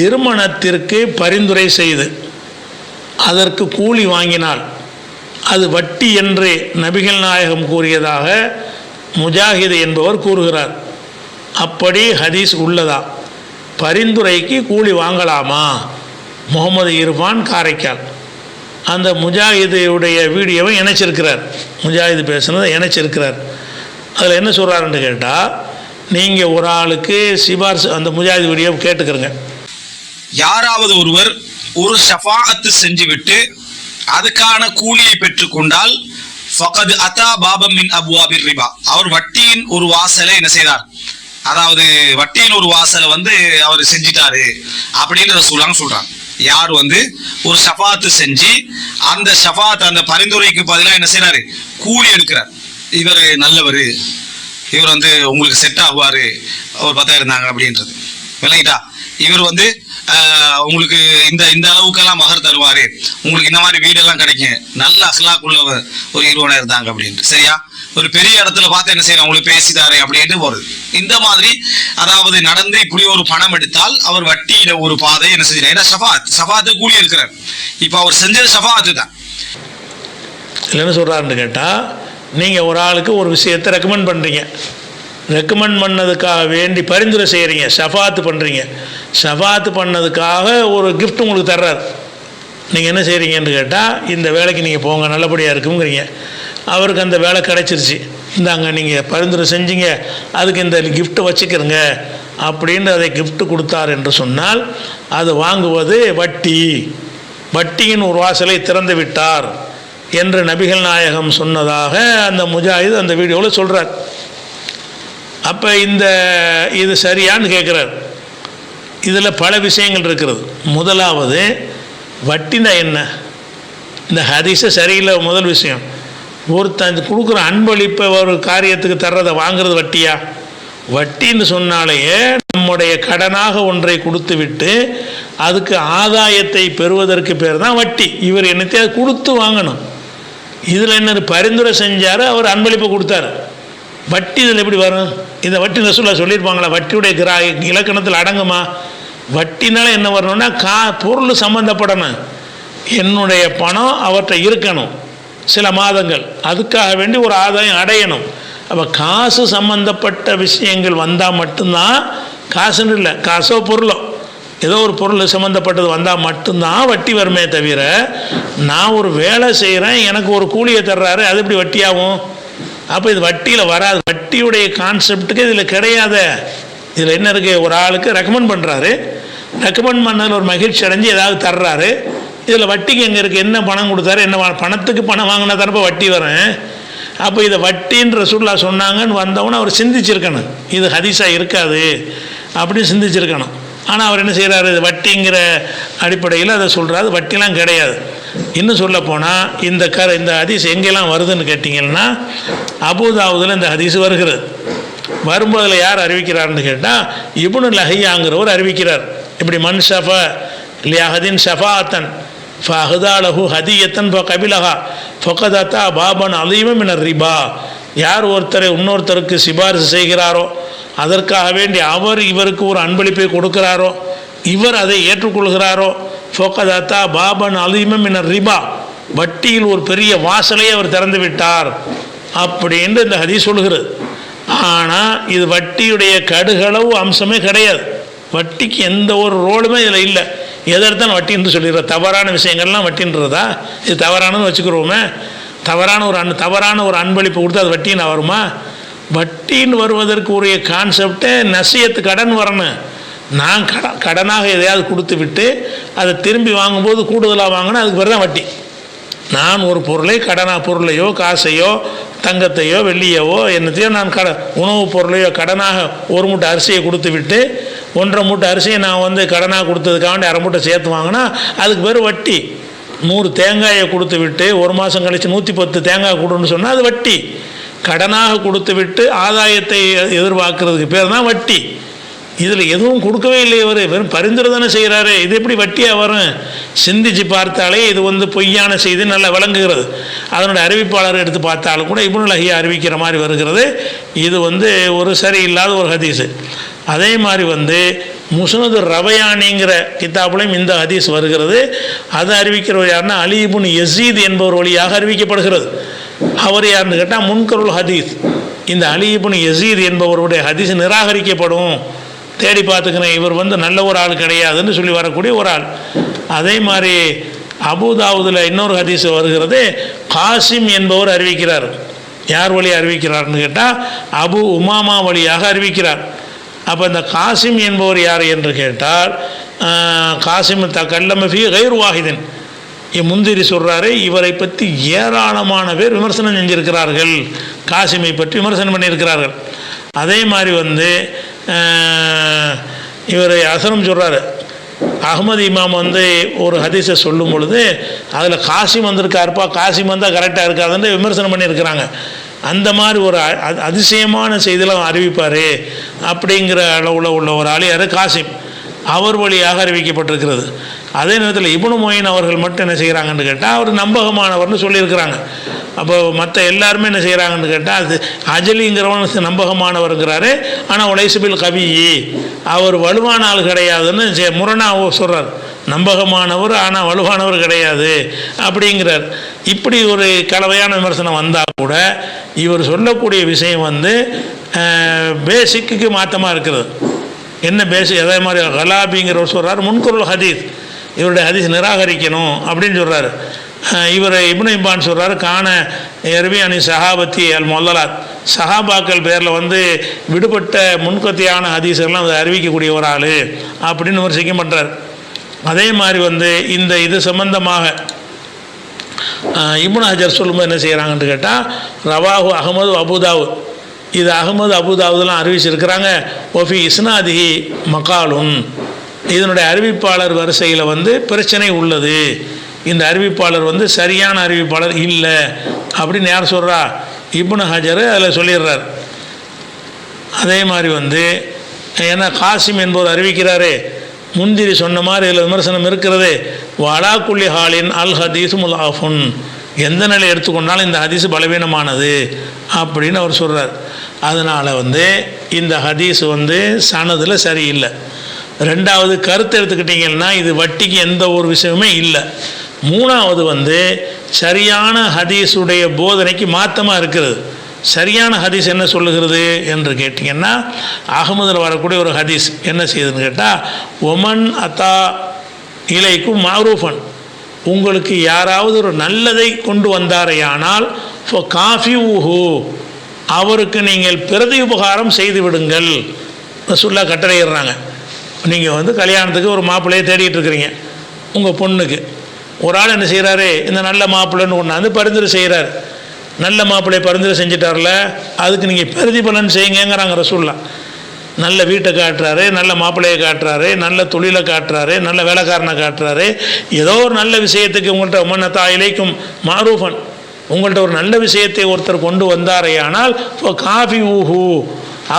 திருமணத்திற்கு பரிந்துரை செய்து அதற்கு கூலி வாங்கினால் அது வட்டி என்று நபிகள் நாயகம் கூறியதாக முஜாஹிது என்பவர் கூறுகிறார். அப்படி ஹதீஸ் உள்ளதா? பரிந்துரைக்கு கூலி வாங்கலாமா? முகமது இர்ஃபான் காரைக்கால். அந்த முஜாஹிதுடைய வீடியோவை இணைச்சிருக்கிறார். முஜாஹிது பேசுனதை இணைச்சிருக்கிறார். அதில் என்ன சொல்கிறாருன்னு கேட்டால் நீங்கள் ஒரு ஆளுக்கு சிபார்சு அந்த முஜாஹிது வீடியோ கேட்டுக்கிறங்க யாராவது ஒருவர் ஒரு ஷஃபாத்து செஞ்சுவிட்டு அதுக்கான கூலியை பெற்றுக்கொண்டால் ஃபகது அத்தா பாபம் மின் அபுவாபிர் ரிபா. அவர் வட்டியின் ஒரு வாசலை என்ன செய்தார்? அதாவது வட்டியின் ஒரு வாசலை வந்து அவர் செஞ்சிட்டாரு அப்படின்னு ரசூலாங்க சொல்றாங்க. யார் வந்து ஒரு ஷஃபாத்து செஞ்சு அந்த ஷஃபாத் அந்த பரிந்துரைக்கு பதிலாக என்ன செய்யறாரு கூலி எடுக்கிறார். இவர் நல்லவர். இவர் வந்து உங்களுக்கு செட் ஆகுவார். ஒரு பத்தாயிரம் இருந்தாங்க அப்படின்றது. விளங்கிட்டா. இவர் வந்து ஆஹ், உங்களுக்கு இந்த இந்த அளவுக்கெல்லாம் மகர் தருவாரு. உங்களுக்கு இந்த மாதிரி வீடெல்லாம் கிடைக்கும். நல்ல அசலாக்குள்ள ஒரு இருபதாயிரம் இருந்தாங்க அப்படின்ட்டு. சரியா? ஒரு பெரிய இடத்துல பார்த்து என்ன செய்யறோம் உங்களுக்கு பேசிதாரு அப்படின்ட்டு ஒரு இந்த மாதிரி அதாவது நடந்து இப்படி ஒரு பணம் எடுத்தால் அவர் வட்டியில ஒரு பாதை என்ன செஞ்சார் ஏன்னா ஷஃபாத் ஷஃபாத்து கூலி இருக்கிறார். இப்போ அவர் செஞ்சது ஷஃபாத்து தான். என்ன சொல்றாருன்னு கேட்டால் நீங்கள் ஒரு ஆளுக்கு ஒரு விஷயத்தை ரெக்கமெண்ட் பண்ணுறீங்க ரெக்கமெண்ட் பண்ணதுக்காக வேண்டி பரிந்துரை செய்கிறீங்க சஃபாத்து பண்ணுறீங்க ஷஃபாத்து பண்ணதுக்காக ஒரு கிஃப்ட் உங்களுக்கு தர்றார். நீங்கள் என்ன செய்கிறீங்கன்னு கேட்டால் இந்த வேலைக்கு நீங்கள் போங்க நல்லபடியாக இருக்குங்கிறீங்க. அவருக்கு அந்த வேலை கிடைச்சிருச்சு. இந்தாங்க நீங்கள் பரிந்துரை செஞ்சீங்க அதுக்கு இந்த கிஃப்ட்டை வச்சுக்கிறங்க அப்படின்னு அதை கிஃப்ட்டு கொடுத்தார் என்று சொன்னால் அது வாங்குவது வட்டி. வட்டியின் ஒரு வாசலை திறந்து விட்டார் என்று நபிகள் நாயகம் சொன்னதாக அந்த முஜாஹித் அந்த வீடியோவில் சொல்கிறார் அப்போ இந்த இது சரியான்னு கேட்குறாரு இதில் பல விஷயங்கள் இருக்கிறது. முதலாவது வட்டினா என்ன? இந்த ஹரிசை சரியில்லை முதல் விஷயம். ஒருத்தன் கொடுக்குற அன்பளிப்பை ஒரு காரியத்துக்கு தர்றதை வாங்குறது வட்டியா? வட்டின்னு சொன்னாலேயே நம்முடைய கடனாக ஒன்றை கொடுத்து விட்டு அதுக்கு ஆதாயத்தை பெறுவதற்கு பேர் தான் வட்டி. இவர் என்னத்தையாவது கொடுத்து வாங்கணும். இதில் என்ன பரிந்துரை செஞ்சார் அவர் அன்பளிப்பை கொடுத்தாரு. வட்டி இதில் எப்படி வரும்? இந்த வட்டி ரசூலா சொல்லியிருப்பாங்களா வட்டியுடைய கிரா இலக்கணத்தில் அடங்குமா? வட்டினால் என்ன வரணும்னா கா பொருள் சம்மந்தப்படணும் என்னுடைய பணம் அவர்கிட்ட இருக்கணும். சில மாதங்கள். அதுக்காக வேண்டி ஒரு ஆதாயம் அடையணும். அப்போ காசு சம்மந்தப்பட்ட விஷயங்கள் வந்தால் மட்டும்தான் காசுன்னு இல்லை. காசோ பொருளோ. ஏதோ ஒரு பொருள் சம்மந்தப்பட்டது வந்தால் மட்டும்தான் வட்டி வருமே தவிர நான் ஒரு வேலை செய்கிறேன் எனக்கு ஒரு கூலியை தர்றாரு அது எப்படி வட்டியாகும்? அப்போ இது வட்டியில் வராது. வட்டியுடைய கான்செப்டுக்கு இதில் கிடையாத இதில் என்ன இருக்குது ஒரு ஆளுக்கு ரெக்கமெண்ட் பண்ணுறாரு ரெக்கமெண்ட் பண்ணதில் ஒரு மகிழ்ச்சி அடைஞ்சு ஏதாவது தர்றாரு. இதில் வட்டிக்கு எங்கே இருக்குது என்ன பணம் கொடுத்தாரு? என்ன பணத்துக்கு பணம் வாங்கினா தானப்போ வட்டி வரும். அப்போ இதை வட்டின்ற சுற்றுலா சொன்னாங்கன்னு வந்தவொன்னே அவர் சிந்திச்சிருக்கணும். இது ஹதீஸாக இருக்காது அப்படின்னு சிந்திச்சிருக்கணும். ஆனால் அவர் என்ன செய்கிறாரு இது வட்டிங்கிற அடிப்படையில் அதை சொல்கிறாரு வட்டிலாம் கிடையாது. இன்னும் சொல்ல போனால் இந்த க இந்த ஹதீஸ் எங்கெல்லாம் வருதுன்னு கேட்டிங்கன்னா அபுதாவுதில் இந்த ஹதீஸ் வருகிறது. வரும்போதில் யார் அறிவிக்கிறார்னு கேட்டால் இபுனு லஹையாங்கிறவர் அறிவிக்கிறார். இப்படி மண் ஷஃபா லியஹதின் ஷஃபாத்தன் ஃபஹதாலஹு ஹதியத்தன் ஃப கபிலஹா ஃபொக்கதத்தா பாபன் அலீமம் மினர் ரிபா. யார் ஒருத்தரை இன்னொருத்தருக்கு சிபாரிசு செய்கிறாரோ அதற்காக வேண்டி அவர் இவருக்கு ஒரு அன்பளிப்பை கொடுக்கிறாரோ இவர் அதை ஏற்றுக்கொள்கிறாரோ ஃபோக்கதாத்தா பாபன் அலிமம் என ரிபா வட்டியில் ஒரு பெரிய வாசலை அவர் திறந்து விட்டார் அப்படின்னு இந்த ஹதி சொல்கிறது ஆனால் இது வட்டியுடைய கடுகளவு அம்சமே கிடையாது. வட்டிக்கு எந்த ஒரு ரோலுமே இதில் இல்லை. எதற்தான் வட்டின்னு சொல்லிடுற தவறான விஷயங்கள்லாம் வட்டின்றதா இது தவறானது வச்சுக்கிறோமே. தவறான ஒரு அன் தவறான ஒரு அன்பளிப்பு கொடுத்து அது வட்டின்னு வருமா? வட்டின்னு வருவதற்கு உரிய கான்செப்டே நசியத்து கடன் வரணும். நான் கட கடனாக எதையாவது கொடுத்து விட்டு அதை திரும்பி வாங்கும்போது கூடுதலாக வாங்கினா அதுக்கு பேர் தான் வட்டி. நான் ஒரு பொருளை கடனா பொருளையோ காசையோ தங்கத்தையோ வெள்ளியவோ என்னத்தையோ நான் கட உணவுப் பொருளையோ கடனாக ஒரு மூட்டை அரிசியை கொடுத்து விட்டு ஒன்றரை மூட்டை அரிசியை நான் வந்து கடனாக கொடுத்ததுக்காக அரை மூட்டை சேர்த்து வாங்கினா அதுக்கு பேர் வட்டி. நூறு தேங்காயை கொடுத்து விட்டு ஒரு மாதம் கழித்து நூற்றி பத்து தேங்காய் கொடுன்னு சொன்னால் அது வட்டி. கடனாக கொடுத்து விட்டு ஆதாயத்தை எதிர்பார்க்கறதுக்கு பேர் தான் வட்டி. இதில் எதுவும் கொடுக்கவே இல்லை இவர். வெறும் பரிந்துரை தானே செய்கிறாரு. இது எப்படி வட்டியாக வரும்? சிந்திச்சு பார்த்தாலே இது வந்து பொய்யான செய்தி நல்லா விளங்குகிறது. அதனுடைய அறிவிப்பாளர் எடுத்து பார்த்தாலும் கூட இப்னு லஹியா அறிவிக்கிற மாதிரி வருகிறது. இது வந்து ஒரு சரியில்லாத ஒரு ஹதீஸு. அதே மாதிரி வந்து முசனது ரவையானிங்கிற கித்தாப்புலையும் இந்த ஹதீஸ் வருகிறது. அதை அறிவிக்கிறவர் யாருன்னா அலிபுன் யசீத் என்பவர் வழியாக அறிவிக்கப்படுகிறது. அவர் யாருன்னு கேட்டால் முன்கருள் ஹதீஸ். இந்த அலிபுன் யசீத் என்பவருடைய ஹதீஸ் நிராகரிக்கப்படும். தேடி பார்த்துக்கிறேன் இவர் வந்து நல்ல ஒரு ஆள் கிடையாதுன்னு சொல்லி வரக்கூடிய ஒரு ஆள். அதே மாதிரி அபுதாவுதில் இன்னொரு ஹதீஸ் வருகிறது காசிம் என்பவர் அறிவிக்கிறார். யார் வழி அறிவிக்கிறார்னு கேட்டால் அபு உமாமா வழியாக அறிவிக்கிறார். அப்போ இந்த காசிம் என்பவர் யார் என்று கேட்டால் காசிம் த கல்லமஃபி கைர் வாஹிதன். முந்திரி சொல்கிறாரு இவரை பற்றி ஏராளமான பேர் விமர்சனம் செஞ்சிருக்கிறார்கள். காசிமை பற்றி விமர்சனம் பண்ணியிருக்கிறார்கள். அதே மாதிரி வந்து இவரை இவர் அசனம் சொல்கிறாரு அகமது இமாம் வந்து ஒரு ஹதீஸை சொல்லும் பொழுது அதில் காசிம் வந்திருக்காருப்பா காசிம் வந்தால் கரெக்டாக இருக்காதுன்னு விமர்சனம் பண்ணியிருக்கிறாங்க. அந்த மாதிரி ஒரு அ- அதிசயமான செய்தியெல்லாம் அறிவிப்பார் அப்படிங்கிற அளவில் உள்ள ஒரு ஆள் யார்? காசிம். அவர் வழியாக அறிவிக்கப்பட்டிருக்கிறது. அதே நேரத்தில் இபுனு மொயின் அவர்கள் மட்டும் என்ன செய்கிறாங்கன்னு கேட்டால் அவர் நம்பகமானவர்னு சொல்லியிருக்கிறாங்க. அப்போ மற்ற எல்லாருமே என்ன செய்கிறாங்கன்னு கேட்டால் அது அஜலிங்கிறவன் நம்பகமானவருங்கிறாரு. ஆனால் உலைசுபில் கவி அவர் வலுவான ஆள் கிடையாதுன்னு செ- முரணா சொல்கிறார் நம்பகமானவர் ஆனால் வலுவானவர் கிடையாது அப்படிங்கிறார். இப்படி ஒரு கலவையான விமர்சனம் வந்தால் கூட இவர் சொல்லக்கூடிய விஷயம் வந்து பேசிக்கு மாற்றமாக இருக்கிறது. என்ன பேசு எதே மாதிரி கலாபிங்கிறவர் சொல்கிறார் முன்குரல் ஹதீஸ். இவருடைய ஹதீஸ் நிராகரிக்கணும் அப்படின்னு சொல்கிறாரு இவர் இப்னு இப்பான் சொல்கிறார் காண எருவி அணி சஹாபத்தி அல் மொல்லலாத். சஹாபாக்கள் பேரில் வந்து விடுபட்ட முன்கத்தியான ஹதீஸெல்லாம் அதை அறிவிக்கக்கூடிய ஒரு ஆள் அப்படின்னு விமர்சிக்கம் பண்ணுறார் அதே மாதிரி வந்து இந்த இது சம்பந்தமாக இப்னு ஹஜர் சொல்லும்போது என்ன செய்கிறாங்கன்னு கேட்டால் ரவாஹு அகமது அபுதாவு இது அகமது அபுதாவுதெல்லாம் அறிவிச்சிருக்கிறாங்க. ஒஃபி இஸ்னாதிஹி மகாலுன் இதனுடைய அறிவிப்பாளர் வரிசையில் வந்து பிரச்சனை உள்ளது. இந்த அறிவிப்பாளர் வந்து சரியான அறிவிப்பாளர் இல்லை. அப்படின்னு யார் சொல்கிறா இப்னு ஹஜர் அதில் சொல்லிடுறார். அதே மாதிரி வந்து ஏன்னா காசிம் என்பவர் அறிவிக்கிறாரே. முந்திரி சொன்ன மாதிரி இதில் விமர்சனம் இருக்கிறது. வலா குள்ளி ஹாலின் அல் ஹதீஸ் முலாஃபுன். எந்த நிலை எடுத்துக்கொண்டாலும் இந்த ஹதீஸ் பலவீனமானது. அப்படின்னு அவர் சொல்கிறார் அதனால் வந்து இந்த ஹதீஸ் வந்து சனதில் சரியில்லை. ரெண்டாவது கருத்து எடுத்துக்கிட்டிங்கன்னா இது வட்டிக்கு எந்த ஒரு விஷயமுமே இல்லை. மூணாவது வந்து சரியான ஹதீஸுடைய போதனைக்கு மாற்றமாக இருக்கிறது. சரியான ஹதீஸ் என்ன சொல்லுகிறது என்று கேட்டிங்கன்னா அகமதில் வரக்கூடிய ஒரு ஹதீஸ் என்ன செய்யுதுன்னு கேட்டால் ஒமன் அத்தா இலைக்கும் மாரூஃபன். உங்களுக்கு யாராவது ஒரு நல்லதை கொண்டு வந்தாரையானால் இப்போ காஃபி ஊஹூ அவருக்கு நீங்கள் பிரதி உபகாரம் செய்து விடுங்கள். ரசுல்லா கட்டளையிடுறாங்க. நீங்கள் வந்து கல்யாணத்துக்கு ஒரு மாப்பிள்ளையை தேடிட்டு இருக்கிறீங்க. உங்கள் பொண்ணுக்கு. ஒரு ஆள் என்ன செய்கிறாரு இந்த நல்ல மாப்பிள்ளைன்னு கொண்டாந்து பரிந்துரை செய்கிறார் நல்ல மாப்பிள்ளையை பரிந்துரை செஞ்சிட்டார்ல அதுக்கு நீங்கள் பிரதிபலன் செய்யுங்கிறாங்க ரசூல்லா நல்ல வீட்டை காட்டுறாரு நல்ல மாப்பிள்ளையை காட்டுறாரு நல்ல தொழிலை காட்டுறாரு நல்ல வேலைக்காரனை காட்டுறாரு. ஏதோ ஒரு நல்ல விஷயத்துக்கு உங்கள்கிட்ட மன்னத்தா இலைக்கும் மாரூஃபன். உங்கள்கிட்ட ஒரு நல்ல விஷயத்தை ஒருத்தர் கொண்டு வந்தாரேயானால் இப்போ காஃபி ஊஹு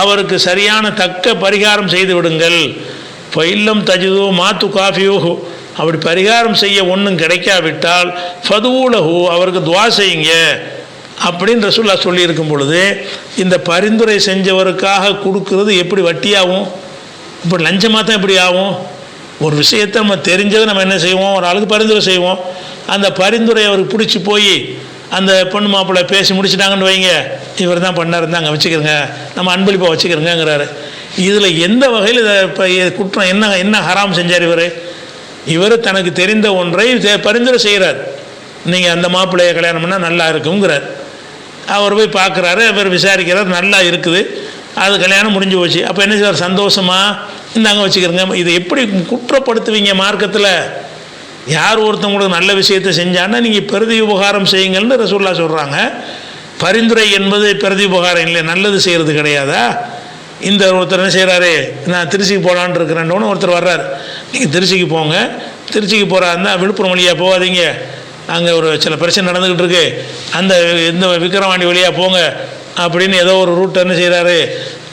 அவருக்கு சரியான தக்க பரிகாரம் செய்து விடுங்கள். இப்போ இல்லம் தஜிது மாத்து காஃபி ஊஹு அப்படி பரிகாரம் செய்ய ஒன்றும் கிடைக்காவிட்டால் ஃபதுவுலஹு அவருக்கு துவா செய்யுங்க. அப்படின்னு ரசுல்லா சொல்லியிருக்கும் பொழுது இந்த பரிந்துரை செஞ்சவருக்காக கொடுக்கறது எப்படி வட்டியாகும்? இப்படி லஞ்சமாக தான் எப்படி ஆகும்? ஒரு விஷயத்தை நம்ம தெரிஞ்சதை நம்ம என்ன செய்வோம்? ஒரு ஆளுக்கு பரிந்துரை செய்வோம். அந்த பரிந்துரை அவருக்கு பிடிச்சி போய் அந்த பொண்ணு மாப்பிள்ளை பேசி முடிச்சிட்டாங்கன்னு வைங்க. இவர் தான் பண்ணார் அங்கே வச்சுக்கிறங்க. நம்ம அன்பளிப்பாக வச்சுக்கிறங்கிறாரு இதில் எந்த வகையில் இதை இப்போ குற்றம் என்ன என்ன ஹராம் செஞ்சார் இவர்? இவர் தனக்கு தெரிந்த ஒன்றை பரிந்துரை செய்கிறார் நீங்கள் அந்த மாப்பிள்ளையை கல்யாணம் பண்ணால் நல்லா இருக்குங்கிறார் அவர் போய் பார்க்குறாரு அவர் விசாரிக்கிறார் நல்லா இருக்குது. அது கல்யாணம் முடிஞ்சு போச்சு. அப்போ என்ன செய்வார்? சந்தோஷமா இந்தாங்க வச்சுக்கிறங்க. இதை எப்படி குற்றப்படுத்துவீங்க மார்க்கத்தில்? யார் ஒருத்தவங்களுக்கு நல்ல விஷயத்தை செஞ்சான்னா நீங்கள் பிரதி உபகாரம் செய்யுங்கள்னு ரசூல்லா சொல்கிறாங்க பரிந்துரை என்பது பிரதி உபகாரம் இல்லை நல்லது செய்கிறது கிடையாதா? இந்த ஒருத்தர் என்ன செய்கிறாரு நான் திருச்சிக்கு போகலான்னு இருக்கிறேன்னு ஒருத்தர் வர்றார். நீங்கள் திருச்சிக்கு போங்க. திருச்சிக்கு போகிறாருந்தான் விழுப்புரம் வழியாக போகாதீங்க. அங்கே ஒரு சில பிரச்சனை நடந்துக்கிட்டு இருக்கு. அந்த இந்த விக்கிரவாண்டி வழியாக போங்க. அப்படின்னு ஏதோ ஒரு ரூட் என்ன செய்கிறாரு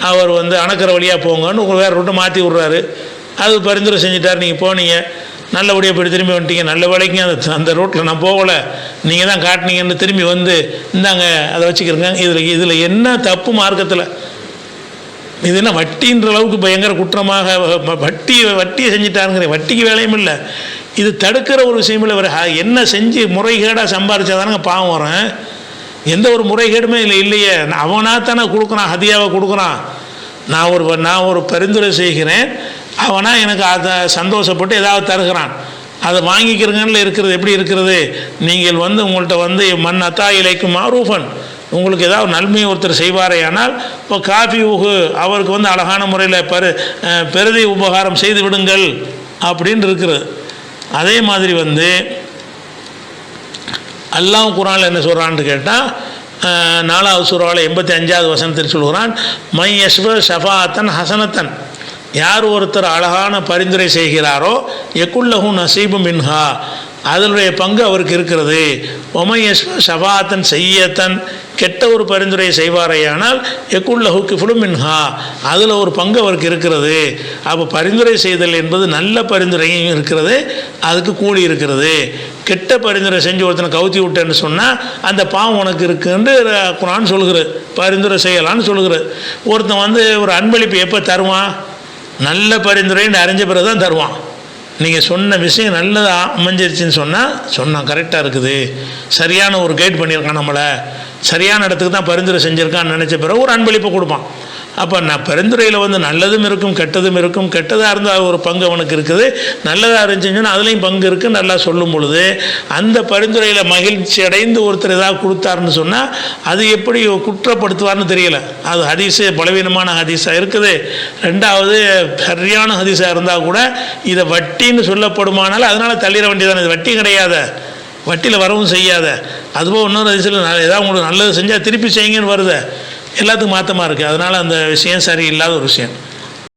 அவர் வந்து அணக்கிற வழியாக போங்கன்னு உங்களுக்கு வேறு ரூட்டை மாற்றி விட்றாரு. அது பரிந்துரை செஞ்சிட்டார் நீங்கள் போனீங்க. நல்லபடியாக போய் திரும்பி வந்துட்டீங்க. நல்ல வேலைக்கும் அந்த அந்த ரோட்டில் நான் போகலை. நீங்கள் தான் காட்டினீங்கன்னு திரும்பி வந்து இந்தாங்க அதை வச்சுக்கிறங்க. இதில் இதில் என்ன தப்பு மார்க்கத்தில்? இது என்ன வட்டின்ற அளவுக்கு பயங்கர குற்றமாக வட்டி வட்டியை செஞ்சிட்டாருங்கிற வட்டிக்கு வேலையும் இல்லை. இது தடுக்கிற ஒரு விஷயம் இல்லை. இவர் என்ன செஞ்சு முறைகேடாக சம்பாரிச்சாதானுங்க பாவம் வரும் எந்த ஒரு முறைகேடுமே இல்லை இல்லையே. அவனாக தானே கொடுக்குறான் ஹதியாவை கொடுக்குறான். நான் ஒரு நான் ஒரு பரிந்துரை செய்கிறேன். அவனா எனக்கு அதை சந்தோஷப்பட்டு ஏதாவது தருகிறான். அதை வாங்கிக்கிறங்கன்னு இருக்கிறது எப்படி இருக்கிறது? நீங்கள் வந்து உங்கள்கிட்ட வந்து மண் அத்தா இலைக்கும் மாரூஃபன். உங்களுக்கு ஏதாவது நன்மை ஒருத்தர் செய்வாரேயானால் இப்போ காஃபி உகு அவருக்கு வந்து அழகான முறையில் பெரு பெருதி உபகாரம் செய்து விடுங்கள். அப்படின்னு இருக்கிறது. அதே மாதிரி வந்து அல்லாஹ் குரானில் என்ன சொல்கிறான்னு கேட்டால் நாலாவது சூறாவில் எண்பத்தி அஞ்சாவது வசனத்தில் சொல்கிறான் மை யஸ்வ ஷஃபாத்தன் ஹசனத்தன். யார் ஒருத்தர் அழகான பரிந்துரை செய்கிறாரோ எக்குள்ளகும் நசீபு மின்ஹா அதனுடைய பங்கு அவருக்கு இருக்கிறது. ஒமையஸ் சபாத்தன் செய்யத்தன் கெட்ட ஒரு பரிந்துரை செய்வாரேயானால் எக்குல்லஹு கிஃபுலு மின்ஹா அதில் ஒரு பங்கு அவருக்கு இருக்கிறது. அப்போ பரிந்துரை செய்தல் என்பது நல்ல பரிந்துரையும் இருக்கிறது அதுக்கு கூலி இருக்கிறது. கெட்ட பரிந்துரை செஞ்சு ஒருத்தனை கவுத்தி விட்டேன்னு சொன்னால் அந்த பாவம் உனக்கு இருக்குன்னு குரான் சொல்லுகிறது பரிந்துரை செய்யலான்னு சொல்லுகிறது. ஒருத்தன் வந்து ஒரு அன்பளிப்பு எப்போ தருவான்? நல்ல பரிந்துரைன்னு அறிஞ்ச பிறகு தான் தருவான். நீங்கள் சொன்ன விஷயம் நல்லதாக அமைஞ்சிருச்சுன்னு சொன்னால் சொன்னான் கரெக்டாக இருக்குது. சரியான ஒரு கைட் பண்ணியிருக்கான் நம்மளை. சரியான இடத்துக்கு தான் பரிந்துரை செஞ்சுருக்கான்னு நினச்ச பிறகு ஒரு அன்பளிப்பை கொடுப்பான். அப்போ நான் பரிந்துரையில் வந்து நல்லதும் இருக்கும் கெட்டதும் இருக்கும். கெட்டதாக இருந்தால் ஒரு பங்கு அவனுக்கு இருக்குது. நல்லதாக இருந்துச்சுன்னா அதுலேயும் பங்கு இருக்குது நல்லா சொல்லும் பொழுது. அந்த பரிந்துரையில் மகிழ்ச்சி அடைந்து ஒருத்தர் ஏதாவது கொடுத்தாருன்னு சொன்னால் அது எப்படி குற்றப்படுத்துவார்னு தெரியல. அது ஹதீஸு பலவீனமான ஹதீஸாக இருக்குது. ரெண்டாவது சரியான ஹதீஸாக இருந்தால் கூட இதை வட்டின்னு சொல்லப்படுமானால் அதனால் தள்ளிட வேண்டியதானே இது வட்டி கிடையாது. வட்டியில் வரவும் செய்யாத. அதுபோல் இன்னொரு ஹதீஸில் ஏதாவது உங்களுக்கு நல்லது செஞ்சால் திருப்பி செய்யுங்கன்னு வருது. எல்லாத்துக்கும் மாற்றமாக இருக்குது அதனால் அந்த விஷயம் சரியில்லாத ஒரு விஷயம்.